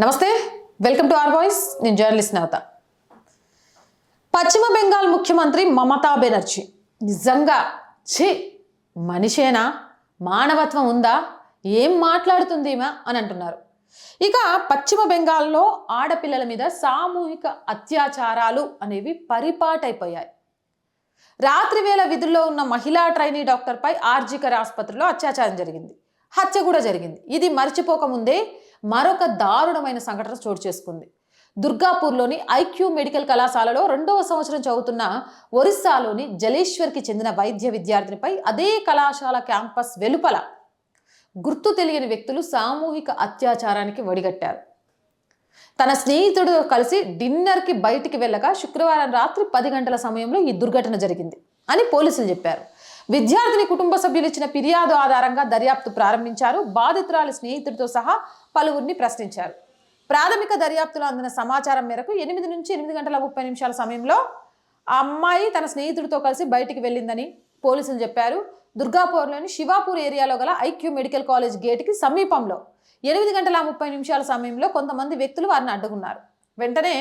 నమస్తే welcome to R Voice. నేను journalist Navatha Paschim Bengal ముఖ్యమంత్రి మమతా బెనర్జీ. నిజంగా ఛీ మనిషేనా? మానవత్వం ఉందా? ఏం మాట్లాడుతుందేమా అని అంటున్నారు. ఇక పశ్చిమ బెంగాల్లో ఆడపిల్లల మీద సామూహిక అత్యాచారాలు అనేవి పరిపాటైపోయాయి. రాత్రి వేళ విధుల్లో ఉన్న మహిళా ట్రైనీ డాక్టర్పై ఆర్జికర్ ఆసుపత్రిలో అత్యాచారం జరిగింది. హత్య కూడా జరిగింది. ఇది మర్చిపోకముందే మరొక దారుణమైన సంఘటన చోటు చేసుకుంది. దుర్గాపూర్లోని ఐక్యూ మెడికల్ కళాశాలలో రెండవ సంవత్సరం చదువుతున్న ఒరిస్సాలోని జలేశ్వర్కి చెందిన వైద్య విద్యార్థినిపై అదే కళాశాల క్యాంపస్ వెలుపల గుర్తు తెలియని వ్యక్తులు సామూహిక అత్యాచారానికి వడిగట్టారు. తన స్నేహితుడు కలిసి డిన్నర్కి బయటికి వెళ్ళగా శుక్రవారం రాత్రి పది గంటల సమయంలో ఈ దుర్ఘటన జరిగింది అని పోలీసులు చెప్పారు. విద్యార్థిని కుటుంబ సభ్యులు ఇచ్చిన ఫిర్యాదు ఆధారంగా దర్యాప్తు ప్రారంభించారు. బాధితురాలి స్నేహితుడితో సహా పలువురిని ప్రశ్నించారు. ప్రాథమిక దర్యాప్తులో అందిన సమాచారం మేరకు ఎనిమిది నుంచి ఎనిమిది గంటల ముప్పై నిమిషాల సమయంలో ఆ అమ్మాయి తన స్నేహితుడితో కలిసి బయటికి వెళ్ళిందని పోలీసులు చెప్పారు. దుర్గాపూర్లోని శివాపూర్ ఏరియాలో గల ఐక్యూ మెడికల్ కాలేజ్ గేట్కి సమీపంలో ఎనిమిది గంటల ముప్పై నిమిషాల సమయంలో కొంతమంది వ్యక్తులు వారిని అడ్డుకున్నారు. వెంటనే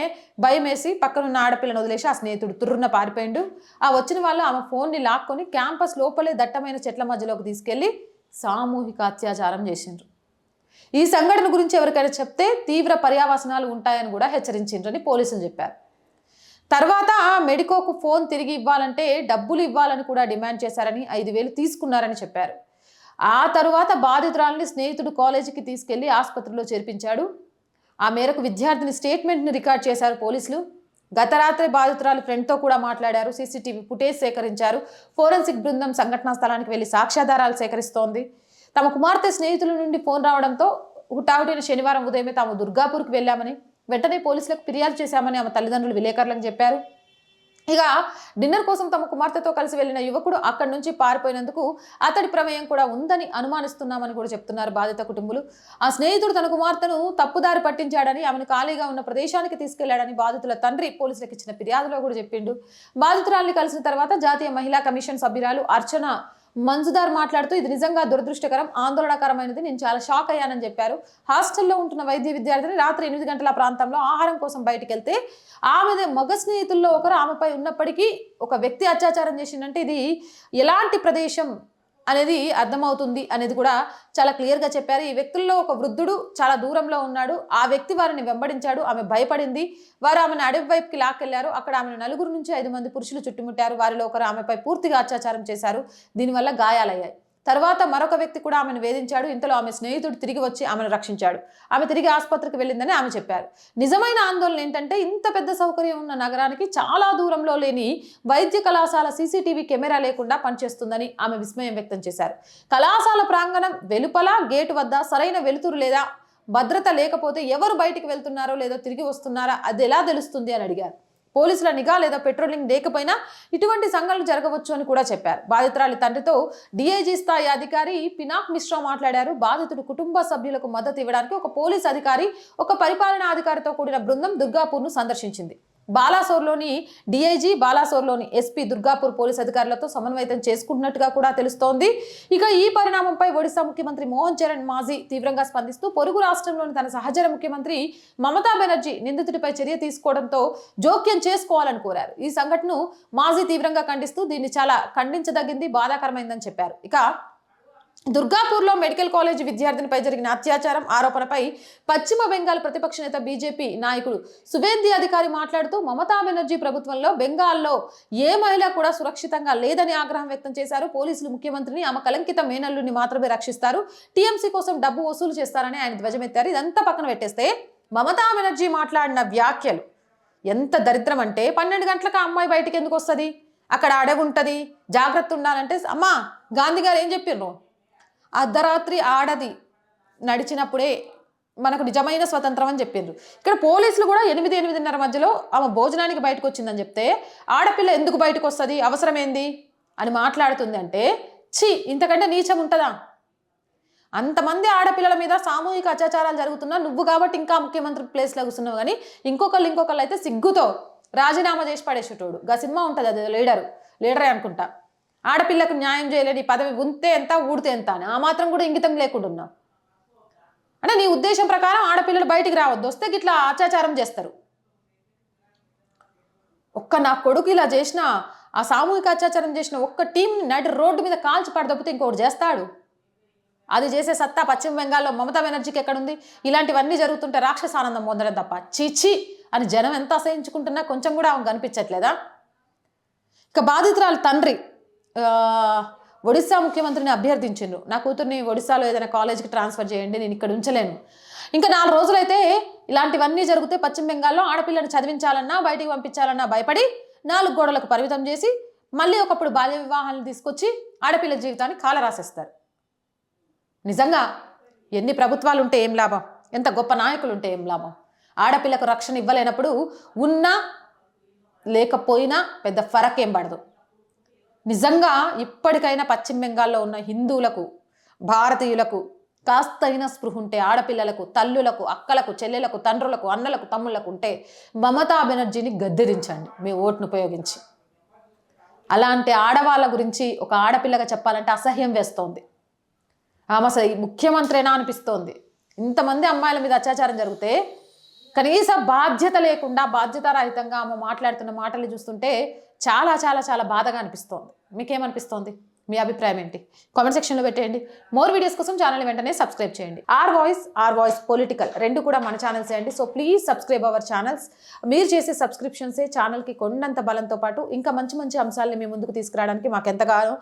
భయం వేసి పక్కనున్న ఆడపిల్లను వదిలేసి ఆ స్నేహితుడు తుర్రున పారిపోయిండు. ఆ వచ్చిన వాళ్ళు ఆమె ఫోన్ని లాక్కొని క్యాంపస్ లోపలే దట్టమైన చెట్ల మధ్యలోకి తీసుకెళ్ళి సామూహిక అత్యాచారం చేసిండ్రు. ఈ సంఘటన గురించి ఎవరికైనా చెప్తే తీవ్ర పర్యావసనాలు ఉంటాయని కూడా హెచ్చరించిండ్రని పోలీసులు చెప్పారు. తర్వాత మెడికోకు ఫోన్ తిరిగి ఇవ్వాలంటే డబ్బులు ఇవ్వాలని కూడా డిమాండ్ చేశారని ఐదు వేలు తీసుకున్నారని చెప్పారు. ఆ తరువాత బాధితురాలని స్నేహితుడు కాలేజీకి తీసుకెళ్ళి ఆసుపత్రిలో చేర్పించాడు. ఆ మేరకు విద్యార్థిని స్టేట్మెంట్ను రికార్డ్ చేశారు పోలీసులు. గత రాత్రి బాధితురాలు ఫ్రెండ్తో కూడా మాట్లాడారు. సీసీటీవీ ఫుటేజ్ సేకరించారు. ఫోరెన్సిక్ బృందం సంఘటనా స్థలానికి వెళ్ళి సాక్ష్యాధారాలు సేకరిస్తోంది. తమ కుమార్తె స్నేహితుల నుండి ఫోన్ రావడంతో హుటాహుటిన శనివారం ఉదయమే తాము దుర్గాపూర్కి వెళ్ళామని వెంటనే పోలీసులకు ఫిర్యాదు చేశామని ఆమె తల్లిదండ్రులు విలేకరులకు చెప్పారు. ఇక డిన్నర్ కోసం తమ కుమార్తెతో కలిసి వెళ్ళిన యువకుడు అక్కడి నుంచి పారిపోయినందుకు అతడి ప్రమేయం కూడా ఉందని అనుమానిస్తున్నామని కూడా చెప్తున్నారు బాధిత కుటుంబులు. ఆ స్నేహితుడు తన కుమార్తెను తప్పుదారి పట్టించాడని ఆమెను ఖాళీగా ఉన్న ప్రదేశానికి తీసుకెళ్ళాడని బాధితుల తండ్రి పోలీసులకు ఇచ్చిన ఫిర్యాదులో కూడా చెప్పిండు. బాధితురాల్ని కలిసిన తర్వాత జాతీయ మహిళా కమిషన్ సభ్యురాలు అర్చన మంజుదార్ మాట్లాడుతూ ఇది నిజంగా దురదృష్టకరం ఆందోళనకరమైనది. నేను చాలా షాక్ అయ్యానని చెప్పారు. హాస్టల్లో ఉంటున్న వైద్య విద్యార్థిని రాత్రి ఎనిమిది గంటల ప్రాంతంలో ఆహారం కోసం బయటికి వెళ్తే ఆమె మగ స్నేహితుల్లో ఒకరు ఆమెపై ఉన్నప్పటికీ ఒక వ్యక్తి అత్యాచారం చేసిందంటే ఇది ఎలాంటి ప్రదేశం? అనేది అర్థమవుతుంది అనేది కూడా చాలా క్లియర్గా చెప్పారు. ఈ వ్యక్తుల్లో ఒక వృద్ధుడు చాలా దూరంలో ఉన్నాడు. ఆ వ్యక్తి వారిని వెంబడించాడు. ఆమె భయపడింది. వారు ఆమెను అడవి వైపుకి లాక్కెళ్ళారు. అక్కడ ఆమెను నలుగురు నుంచి ఐదు మంది పురుషులు చుట్టుముట్టారు. వారిలో ఒకరు ఆమెపై పూర్తిగా అత్యాచారం చేశారు. దీనివల్ల గాయాలయ్యాయి. తర్వాత మరొక వ్యక్తి కూడా ఆమెను వేధించాడు. ఇంతలో ఆమె స్నేహితుడు తిరిగి వచ్చి ఆమెను రక్షించాడు. ఆమె తిరిగి ఆసుపత్రికి వెళ్ళిందని ఆమె చెప్పారు. నిజమైన ఆందోళన ఏంటంటే ఇంత పెద్ద సౌకర్యం ఉన్న నగరానికి చాలా దూరంలో లేని వైద్య కళాశాల సీసీటీవీ కెమెరా లేకుండా పనిచేస్తుందని ఆమె విస్మయం వ్యక్తం చేశారు. కళాశాల ప్రాంగణం వెలుపల గేటు వద్ద సరైన వెలుతురు లేదా భద్రత లేకపోతే ఎవరు బయటికి వెళ్తున్నారో లేదో తిరిగి వస్తున్నారా? అది ఎలా తెలుస్తుంది అని అడిగారు. పోలీసుల నిఘా లేదా పెట్రోలింగ్ లేకపోయినా ఇటువంటి సంఘటనలు జరగవచ్చు అని కూడా చెప్పారు. బాధితురాలి తండ్రితో డిఐజీ స్థాయి అధికారి పినాక్ మిశ్రా మాట్లాడారు. బాధితుడు కుటుంబ సభ్యులకు మద్దతు ఇవ్వడానికి ఒక పోలీస్ అధికారి ఒక పరిపాలనా అధికారితో కూడిన బృందం దుర్గాపూర్ను సందర్శించింది. బాలాసోర్లోని డిఐజీ బాలాసోర్లోని ఎస్పీ దుర్గాపూర్ పోలీస్ అధికారులతో సమన్వయం చేసుకుంటున్నట్టుగా కూడా తెలుస్తోంది. ఇక ఈ పరిణామంపై ఒడిశా ముఖ్యమంత్రి మోహన్ చరణ్ మాజీ తీవ్రంగా స్పందిస్తూ పొరుగు రాష్ట్రంలోని తన సహచర ముఖ్యమంత్రి మమతా బెనర్జీ నిందితుడిపై చర్య తీసుకోవడంతో జోక్యం చేసుకోవాలని కోరారు. ఈ సంఘటనను మాజీ తీవ్రంగా ఖండిస్తూ దీన్ని చాలా ఖండించదగింది బాధాకరమైందని చెప్పారు. ఇక దుర్గాపూర్లో మెడికల్ కాలేజ్ విద్యార్థినిపై జరిగిన అత్యాచారం ఆరోపణపై పశ్చిమ బెంగాల్ ప్రతిపక్ష నేత బీజేపీ నాయకుడు సువేంది అధికారి మాట్లాడుతూ మమతా బెనర్జీ ప్రభుత్వంలో బెంగాల్లో ఏ మహిళ కూడా సురక్షితంగా లేదని ఆగ్రహం వ్యక్తం చేశారు. పోలీసులు ముఖ్యమంత్రిని ఆమె కలంకిత మేనల్లుని మాత్రమే రక్షిస్తారు. టీఎంసీ కోసం డబ్బు వసూలు చేస్తారని ఆయన ధ్వజమెత్తారు. ఇదంతా పక్కన పెట్టేస్తే మమతా బెనర్జీ మాట్లాడిన వ్యాఖ్యలు ఎంత దరిద్రం అంటే పన్నెండు గంటలకు ఆ అమ్మాయి బయటికి ఎందుకు వస్తుంది? అక్కడ అడవి ఉంటుంది జాగ్రత్త ఉండాలంటే అమ్మా గాంధీ గారు ఏం చెప్పిర్రు? అర్ధరాత్రి ఆడది నడిచినప్పుడే మనకు నిజమైన స్వతంత్రం అని చెప్పిండ్రు. ఇక్కడ పోలీసులు కూడా ఎనిమిది ఎనిమిదిన్నర మధ్యలో ఆమె భోజనానికి బయటకు వచ్చిందని చెప్తే ఆడపిల్ల ఎందుకు బయటకు వస్తుంది అవసరమేంది? అని మాట్లాడుతుంది అంటే ఛీ ఇంతకంటే నీచం ఉంటుందా? అంతమంది ఆడపిల్లల మీద సామూహిక అత్యాచారాలు జరుగుతున్నా నువ్వు కాబట్టి ఇంకా ముఖ్యమంత్రి ప్లేస్లో కూర్చున్నావు కానీ ఇంకొకళ్ళు ఇంకొకళ్ళు అయితే సిగ్గుతో రాజీనామా చేసి పడేసేటోడు. గా సినిమా ఉంటుంది అది లీడరు. లీడరే అనుకుంటా. ఆడపిల్లకు న్యాయం చేయలేని పదవి ఉంటే ఎంత ఊడితే ఎంత అని. ఆ మాత్రం కూడా ఇంగితం లేకుండా ఉన్నావు అంటే నీ ఉద్దేశం ప్రకారం ఆడపిల్లలు బయటికి రావద్దు. వస్తే గిట్లా అత్యాచారం చేస్తారు. ఒక్క నా కొడుకు ఇలా చేసిన ఆ సామూహిక అత్యాచారం చేసిన ఒక్క టీంని నడి రోడ్డు మీద కాల్చి పడదొప్పితే ఇంకొకటి చేస్తాడు. అది చేసే సత్తా పశ్చిమ బెంగాల్లో మమతా బెనర్జీకి ఎక్కడుంది? ఇలాంటివన్నీ జరుగుతుంటే రాక్షస ఆనందం పొందడం తప్ప. చీచి! అని జనం ఎంత అసహించుకుంటున్నా కొంచెం కూడా ఆమె కనిపించట్లేదా? ఇక బాధితురాలు తండ్రి ఒడిశా ముఖ్యమంత్రిని అభ్యర్థించిండు నా కూతుర్ని ఒడిశాలో ఏదైనా కాలేజీకి ట్రాన్స్ఫర్ చేయండి నేను ఇక్కడ ఉంచలేను. ఇంకా నాలుగు రోజులైతే ఇలాంటివన్నీ జరిగితే పశ్చిమ బెంగాల్లో ఆడపిల్లని చదివించాలన్నా బయటికి పంపించాలన్నా భయపడి నాలుగు గోడలకు పరిమితం చేసి మళ్ళీ ఒకప్పుడు బాల్య వివాహాలను తీసుకొచ్చి ఆడపిల్ల జీవితాన్ని కాలరాసేస్తారు. నిజంగా ఎన్ని ప్రభుత్వాలు ఉంటే ఏం లాభం? ఎంత గొప్ప నాయకులు ఉంటే ఏం లాభం? ఆడపిల్లకు రక్షణ ఇవ్వలేనప్పుడు ఉన్నా లేకపోయినా పెద్ద ఫరక్ ఏం పడదు. నిజంగా ఇప్పటికైనా పశ్చిమ బెంగాల్లో ఉన్న హిందువులకు భారతీయులకు కాస్తైన స్పృహ ఉంటే ఆడపిల్లలకు తల్లులకు అక్కలకు చెల్లెలకు తండ్రులకు అన్నలకు తమ్ముళ్ళకు ఉంటే మమతా బెనర్జీని గద్దెదించండి. మీ ఓటును ఉపయోగించి. అలాంటి ఆడవాళ్ళ గురించి ఒక ఆడపిల్లగా చెప్పాలంటే అసహ్యం వేస్తోంది. ఆమె అసలు ముఖ్యమంత్రేనా అనిపిస్తోంది. ఇంతమంది అమ్మాయిల మీద అత్యాచారం జరిగితే కనీస బాధ్యత లేకుండా బాధ్యతారహితంగా ఆమె మాట్లాడుతున్న మాటలు చూస్తుంటే చాలా చాలా చాలా బాధగా అనిపిస్తోంది. మీకేమనిపిస్తోంది? మీ అభిప్రాయం ఏంటి? కామెంట్ సెక్షన్లో పెట్టేయండి. మోర్ వీడియోస్ కోసం ఛానల్ వెంటనే సబ్స్క్రైబ్ చేయండి. R Voice R Voice political రెండు కూడా మన ఛానల్స్ అండి. So please subscribe our channels మీరు చేసే సబ్స్క్రిప్షన్సే ఛానల్కి కొండంత బలంతో పాటు ఇంకా మంచి మంచి అంశాలని మీ ముందుకు తీసుకురావడానికి మాకు ఎంతగానో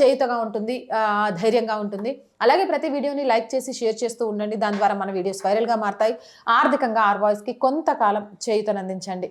చేయుతగా ఉంటుంది ధైర్యంగా ఉంటుంది. అలాగే ప్రతి వీడియోని లైక్ చేసి షేర్ చేస్తూ ఉండండి. దాని ద్వారా మన వీడియోస్ వైరల్గా మారుతాయి. ఆర్థికంగా ఆర్ వాయిస్కి కొంతకాలం చేయుతనందించండి.